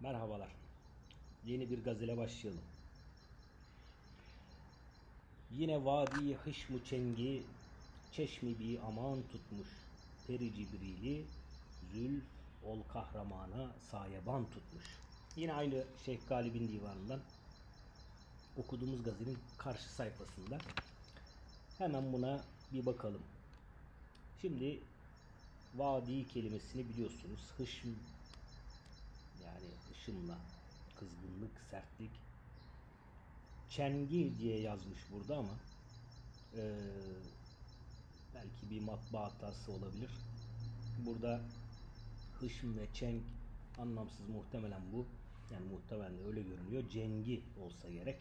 Merhabalar. Yeni bir gazele başlayalım. Yine vadi hışmı çengi çeşmi bir aman tutmuş. Peri Cibril'i zülf ol kahramana sayeban tutmuş. Yine aynı Şeyh Galip'in divanından okuduğumuz gazetenin karşı sayfasında. Hemen buna bir bakalım. Şimdi vadi kelimesini biliyorsunuz. Hışm yani ışınla, kızgınlık, sertlik. Çengi diye yazmış burada ama eee, belki bir matbaa hatası olabilir. Burada hışm ve çeng anlamsız muhtemelen bu. Yani muhtemelen öyle görünüyor. Cengi olsa gerek.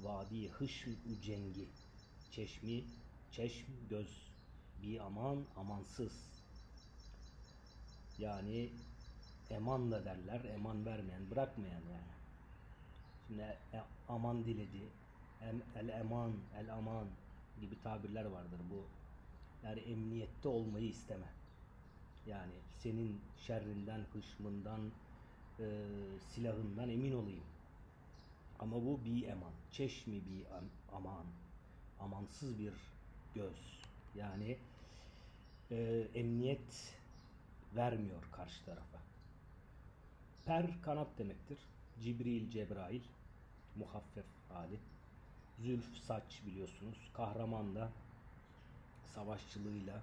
Vadi hışm cengi. Çeşmi, çeşm, göz. Bir aman, amansız. Yani eman da derler. Eman vermeyen, bırakmayan yani. Şimdi e- aman diledi. Em, el eman, el aman gibi tabirler vardır bu. Yani emniyette olmayı isteme. Yani senin şerrinden, hışmından, e, silahından emin olayım. Ama bu bir eman. Çeşmi bir am- aman. Amansız bir göz. Yani e, emniyet vermiyor karşı tarafa. Per kanat demektir. Cibril, Cebrail muhaffef hali. Zülf saç biliyorsunuz. Kahraman da savaşçılığıyla,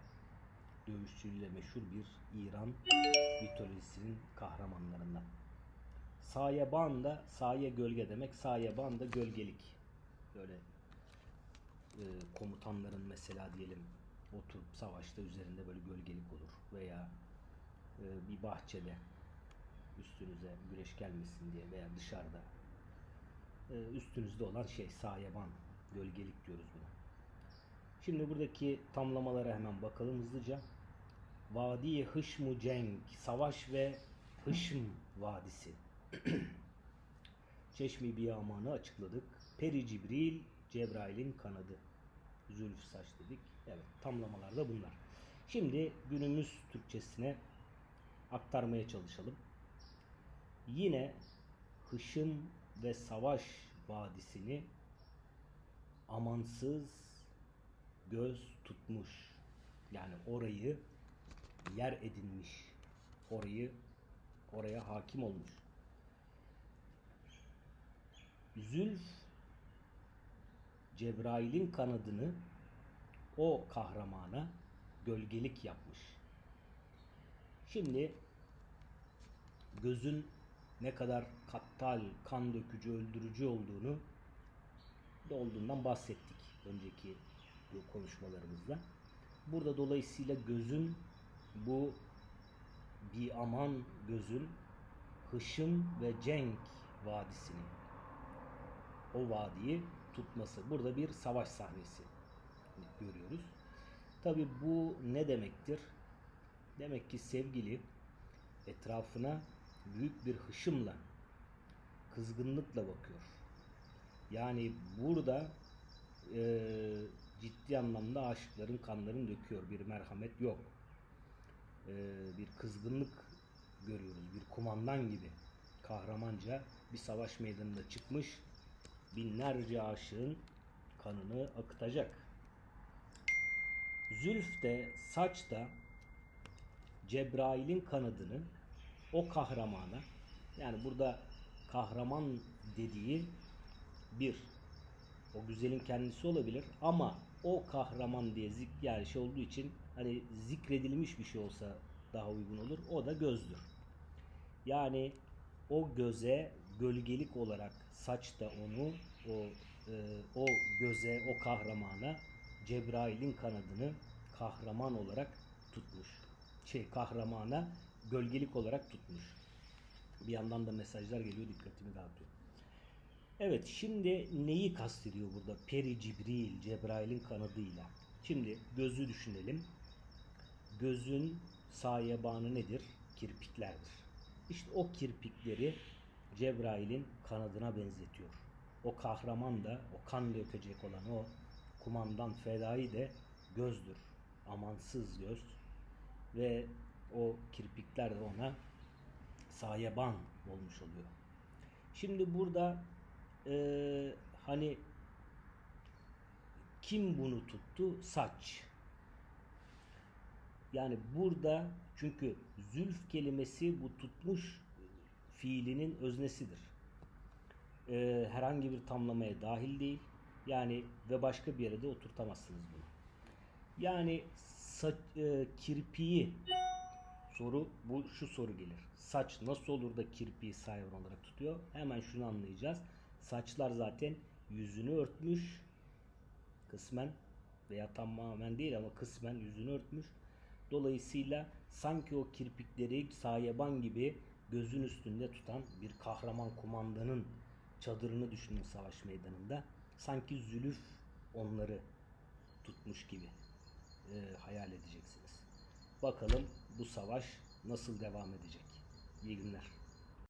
dövüşçülüğüyle meşhur bir İran mitolojisinin kahramanlarından. Sayeban da saye gölge demek. Sayeban da gölgelik. Böyle e, komutanların mesela diyelim oturup savaşta üzerinde böyle gölgelik olur veya e, bir bahçede üstünüze güneş gelmesin diye veya dışarıda e, üstünüzde olan şey sayeban gölgelik diyoruz buna. Şimdi buradaki tamlamalara hemen bakalım hızlıca. Vadi Hışmu Cenk, savaş ve Hışm Vadisi. Çeşmi Biyaman'ı açıkladık. Peri Cibril, Cebrail'in kanadı. Zülf saç dedik. Evet, tamlamalar da bunlar. Şimdi günümüz Türkçesine aktarmaya çalışalım. Yine Hışım ve Savaş Vadisi'ni amansız göz tutmuş. Yani orayı yer edinmiş. Orayı oraya hakim olmuş. Zülf Cebrail'in kanadını o kahramana gölgelik yapmış. Şimdi gözün ne kadar kattal, kan dökücü, öldürücü olduğunu da olduğundan bahsettik önceki konuşmalarımızda. Burada dolayısıyla gözün bu bir aman gözün Hışım ve Cenk vadisini o vadiyi tutması. Burada bir savaş sahnesi görüyoruz. Tabi bu ne demektir? Demek ki sevgili etrafına büyük bir hışımla, kızgınlıkla bakıyor. Yani burada e, ciddi anlamda aşıkların kanlarını döküyor. Bir merhamet yok. E, bir kızgınlık görüyoruz. Bir kumandan gibi kahramanca bir savaş meydanında çıkmış binlerce aşığın kanını akıtacak. Zülf de saç da Cebrail'in kanadını o kahramana yani burada kahraman dediği bir o güzelin kendisi olabilir ama o kahraman diye zik yani şey olduğu için hani zikredilmiş bir şey olsa daha uygun olur. O da gözdür. Yani o göze gölgelik olarak saç da onu o e, o göze o kahramana Cebrail'in kanadını kahraman olarak tutmuş. Şey kahramana gölgelik olarak tutmuş. Bir yandan da mesajlar geliyor dikkatimi dağıtıyor. Evet şimdi neyi kastediyor burada? Peri Cibril, Cebrail'in kanadıyla. Şimdi gözü düşünelim. Gözün sayebanı nedir? Kirpiklerdir. İşte o kirpikleri Cebrail'in kanadına benzetiyor. O kahraman da, o kan dökecek olan o kumandan fedai de gözdür. Amansız göz. Ve o kirpikler de ona sayeban olmuş oluyor. Şimdi burada eee, hani kim bunu tuttu? Saç. Yani burada çünkü zülf kelimesi bu tutmuş fiilinin öznesidir. Ee, herhangi bir tamlamaya dahil değil. Yani ve başka bir yere de oturtamazsınız bunu. Yani saç, e, kirpiği soru bu şu soru gelir. Saç nasıl olur da kirpiği sahibi olarak tutuyor? Hemen şunu anlayacağız. Saçlar zaten yüzünü örtmüş kısmen veya tamamen değil ama kısmen yüzünü örtmüş. Dolayısıyla sanki o kirpikleri sayeban gibi gözün üstünde tutan bir kahraman kumandanın çadırını düşünün savaş meydanında. Sanki zülüf onları tutmuş gibi e, hayal edeceksiniz. Bakalım bu savaş nasıl devam edecek. İyi günler.